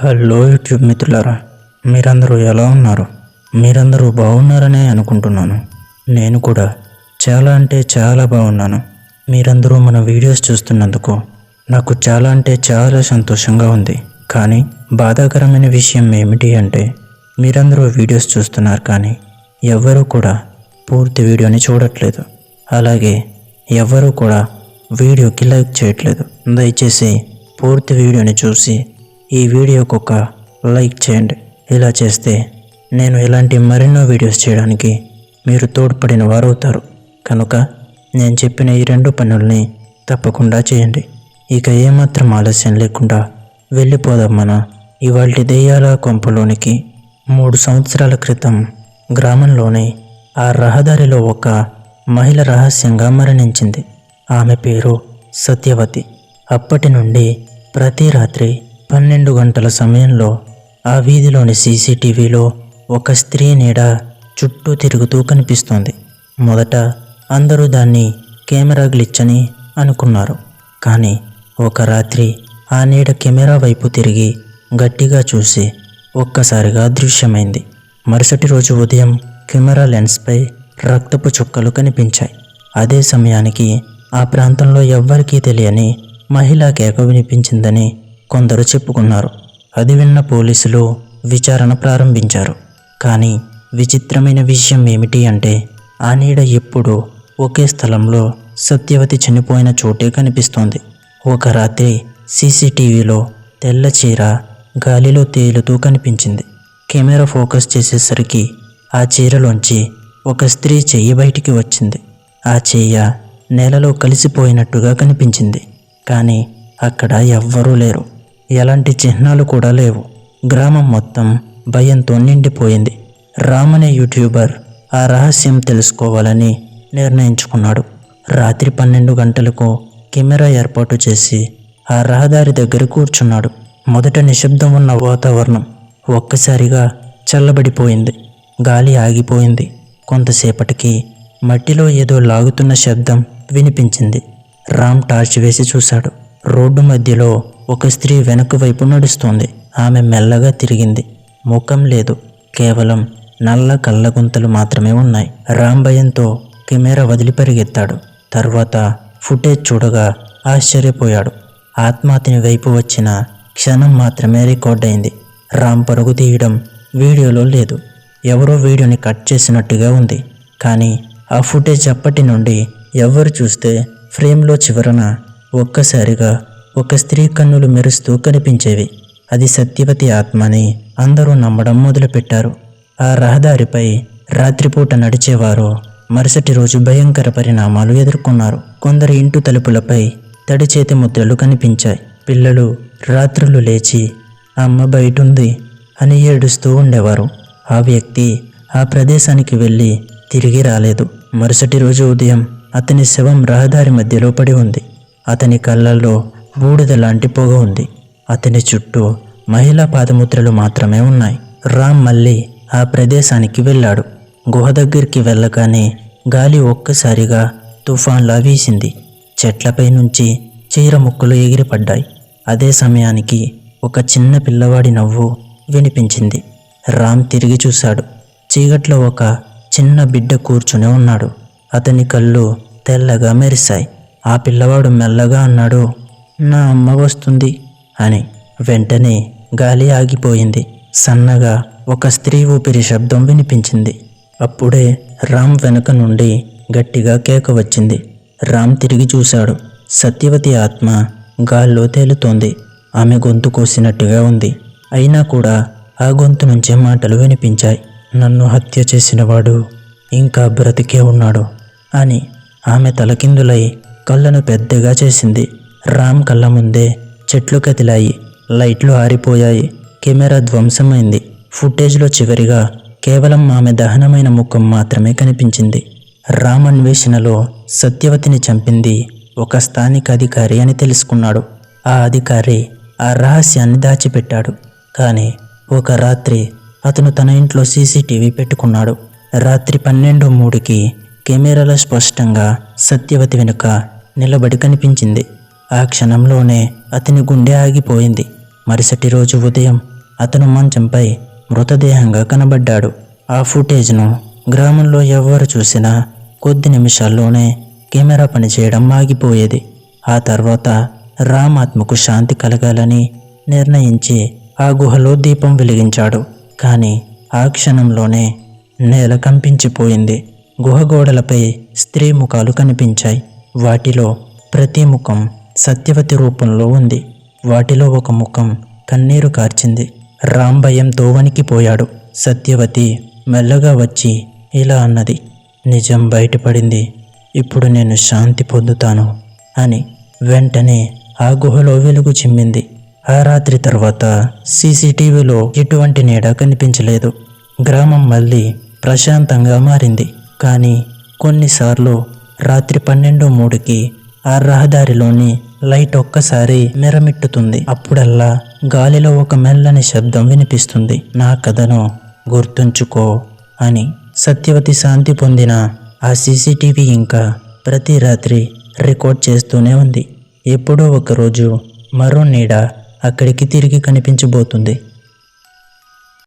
Hello YouTube మిత్రులారా మీరందరూ ఎలా ఉన్నారు? మీరందరూ బాగున్నారనే అనుకుంటున్నాను. నేను కూడా చాలా అంటే చాలా బాగున్నాను. మీరందరూ మన వీడియోస్ చూస్తున్నందుకు నాకు చాలా అంటే చాలా సంతోషంగా ఉంది. కానీ బాధాకరమైన విషయం ఏమిటి అంటే మీరందరూ వీడియోస్ చూస్తున్నారు కానీ ఎవ్వరూ కూడా పూర్తి వీడియోని చూడట్లేదు. అలాగే ఎవ్వరూ కూడా వీడియోకి లైక్ చేయట్లేదు. దయచేసి పూర్తి వీడియోని చూసి ఈ వీడియోకు ఒక లైక్ చేయండి. ఇలా చేస్తే నేను ఇలాంటి మరెన్నో వీడియోస్ చేయడానికి మీరు తోడ్పడిన వారు అవుతారు కనుక నేను చెప్పిన ఈ రెండు పనుల్ని తప్పకుండా చేయండి. ఇక ఏమాత్రం ఆలస్యం లేకుండా వెళ్ళిపోదాం మన ఇవాళ దెయ్యాల కొంపలోనికి. మూడు సంవత్సరాల క్రితం గ్రామంలోని ఆ రహదారిలో ఒక మహిళ రహస్యంగా మరణించింది. ఆమె పేరు సత్యవతి. అప్పటి నుండి ప్రతి రాత్రి పన్నెండు గంటల సమయంలో ఆ వీధిలోని సీసీటీవీలో ఒక స్త్రీ నీడ చుట్టూ తిరుగుతూ కనిపిస్తోంది. మొదట అందరూ దాన్ని కెమెరా గ్లిచ్ అని అనుకున్నారు. కానీ ఒక రాత్రి ఆ నీడ కెమెరా వైపు తిరిగి గట్టిగా చూసి ఒక్కసారిగా అదృశ్యమైంది. మరుసటి రోజు ఉదయం కెమెరా లెన్స్పై రక్తపు చుక్కలు కనిపించాయి. అదే సమయానికి ఆ ప్రాంతంలో ఎవ్వరికీ తెలియని మహిళా కేక వినిపించిందని కొందరు చెప్పుకున్నారు. అది విన్న పోలీసులు విచారణ ప్రారంభించారు. కానీ విచిత్రమైన విషయం ఏమిటి అంటే ఆ నీడ ఎప్పుడూ ఒకే స్థలంలో సత్యవతి చనిపోయిన చోటే కనిపిస్తోంది. ఒక రాత్రి సీసీటీవీలో తెల్ల చీర గాలిలో తేలుతూ కనిపించింది. కెమెరా ఫోకస్ చేసేసరికి ఆ చీరలోంచి ఒక స్త్రీ చెయ్యి బయటికి వచ్చింది. ఆ చెయ్య నేలలో కలిసిపోయినట్టుగా కనిపించింది. కానీ అక్కడ ఎవ్వరూ లేరు. ఎలాంటి చిహ్నాలు కూడా లేవు. గ్రామం మొత్తం భయంతో నిండిపోయింది. రామ్ అనే యూట్యూబర్. ఆ రహస్యం తెలుసుకోవాలని నిర్ణయించుకున్నాడు. రాత్రి పన్నెండు గంటలకు కెమెరా ఏర్పాటు చేసి ఆ రహదారి దగ్గర కూర్చున్నాడు. మొదట నిశ్శబ్దం ఉన్న వాతావరణం ఒక్కసారిగా చల్లబడిపోయింది. గాలి ఆగిపోయింది. కొంతసేపటికి మట్టిలో ఏదో లాగుతున్న శబ్దం వినిపించింది. రామ్ టార్చ్ వేసి చూశాడు. రోడ్డు మధ్యలో ఒక స్త్రీ వెనక వైపు నడుస్తోంది. ఆమె మెల్లగా తిరిగింది. ముఖం లేదు. కేవలం నల్ల కళ్ళగుంతలు మాత్రమే ఉన్నాయి. రామ్ భయంతో కెమెరా వదిలి పరిగెత్తాడు. తర్వాత ఫుటేజ్ చూడగా ఆశ్చర్యపోయాడు. ఆత్మ అతని వైపు వచ్చిన క్షణం మాత్రమే రికార్డ్ అయింది. రామ్ పరుగు తీయడం వీడియోలో లేదు. ఎవరో వీడియోని కట్ చేసినట్టుగా ఉంది. కానీ ఆ ఫుటేజ్ అప్పటి నుండి ఎవరు చూస్తే ఫ్రేమ్లో చివరన ఒక్కసారిగా ఒక స్త్రీ కన్నులు మెరుస్తూ కనిపించేవి. అది సత్యవతి ఆత్మ అని అందరూ నమ్మడం మొదలుపెట్టారు. ఆ రహదారిపై రాత్రిపూట నడిచేవారు మరుసటి రోజు భయంకర పరిణామాలు ఎదుర్కొన్నారు. కొందరి ఇంటి తలుపులపై తడి చేతి ముద్రలు కనిపించాయి. పిల్లలు రాత్రులు లేచి అమ్మ బయటుంది అని ఏడుస్తూ ఉండేవారు. ఆ వ్యక్తి ఆ ప్రదేశానికి వెళ్ళి తిరిగి రాలేదు. మరుసటి రోజు ఉదయం అతని శవం రహదారి మధ్యలో పడి ఉంది. అతని కళ్ళల్లో బూడిద లాంటి పొగ ఉంది. అతని చుట్టూ మహిళా పాదముద్రలు మాత్రమే ఉన్నాయి. రామ్ మళ్ళీ ఆ ప్రదేశానికి వెళ్ళాడు. గుహ దగ్గరికి వెళ్ళగానే గాలి ఒక్కసారిగా తుఫాన్లా వీసింది. చెట్లపై నుంచి చీర ముక్కలు ఎగిరిపడ్డాయి. అదే సమయానికి ఒక చిన్న పిల్లవాడి నవ్వు వినిపించింది. రామ్ తిరిగి చూశాడు. చీకట్లో ఒక చిన్న బిడ్డ కూర్చుని ఉన్నాడు. అతని కళ్ళు తెల్లగా మెరిశాయి. ఆ పిల్లవాడు మెల్లగా అన్నాడు నా అమ్మ వస్తుంది అని వెంటనే గాలి ఆగిపోయింది. సన్నగా ఒక స్త్రీ ఊపిరి శబ్దం వినిపించింది. అప్పుడే రామ్ వెనుక నుండి గట్టిగా కేక వచ్చింది. రామ్ తిరిగి చూశాడు. సత్యవతి ఆత్మ గాల్లో తేలుతోంది. ఆమె గొంతు కోసినట్టుగా ఉంది. అయినా కూడా ఆ గొంతు నుంచే మాటలు వినిపించాయి. నన్ను హత్య చేసినవాడు ఇంకా బ్రతికే ఉన్నాడు అని ఆమె తలకిందులై కళ్ళను పెద్దగా చేసింది. రామ్ కళ్ళ ముందే చెట్లు కదిలాయి లైట్లు ఆరిపోయాయి కెమెరా ధ్వంసమైంది. ఫుటేజ్లో చివరిగా కేవలం ఆమె దహనమైన ముఖం మాత్రమే కనిపించింది. రామ్ అన్వేషణలో సత్యవతిని చంపింది ఒక స్థానిక అధికారి అని తెలుసుకున్నాడు. ఆ అధికారి ఆ రహస్యాన్ని దాచిపెట్టాడు. కానీ ఒక రాత్రి అతను తన ఇంట్లో సీసీటీవీ పెట్టుకున్నాడు. రాత్రి పన్నెండు మూడుకి కెమెరాలో స్పష్టంగా సత్యవతి వెనుక నిలబడి కనిపించింది. ఆ క్షణంలోనే అతని గుండె ఆగిపోయింది. మరుసటి రోజు ఉదయం అతను మంచంపై మృతదేహంగా కనబడ్డాడు. ఆ ఫుటేజ్ను గ్రామంలో ఎవరు చూసినా కొద్ది నిమిషాల్లోనే కెమెరా పనిచేయడం ఆగిపోయేది. ఆ తర్వాత రామ్ ఆత్మకు శాంతి కలగాలని నిర్ణయించి ఆ గుహలో దీపం వెలిగించాడు. కానీ ఆ క్షణంలోనే నేల కంపించిపోయింది. గుహ గోడలపై స్త్రీ ముఖాలు కనిపించాయి. వాటిలో ప్రతి ముఖం సత్యవతి రూపంలో ఉంది. వాటిలో ఒక ముఖం కన్నీరు కార్చింది. రామ్ భయంతో వణికిపోయాడు సత్యవతి మెల్లగా వచ్చి ఇలా అన్నది. నిజం బయటపడింది. ఇప్పుడు నేను శాంతి పొందుతాను అని వెంటనే ఆ గుహలో వెలుగు చిమ్మింది. ఆ రాత్రి తర్వాత సీసీటీవీలో ఎటువంటి నీడ కనిపించలేదు. గ్రామం మళ్ళీ ప్రశాంతంగా మారింది. కానీ కొన్నిసార్లు రాత్రి పన్నెండు మూడుకి ఆ రహదారిలోని లైట్ ఒక్కసారి మెరమిట్టుతుంది. అప్పుడల్లా గాలిలో ఒక మెల్లని శబ్దం వినిపిస్తుంది. నా కథను గుర్తుంచుకో అని సత్యవతి శాంతి పొందిన ఆ సీసీటీవీ ఇంకా ప్రతి రాత్రి రికార్డ్ చేస్తూనే ఉంది. ఎప్పుడో ఒకరోజు మరో నీడ అక్కడికి తిరిగి కనిపించబోతుంది.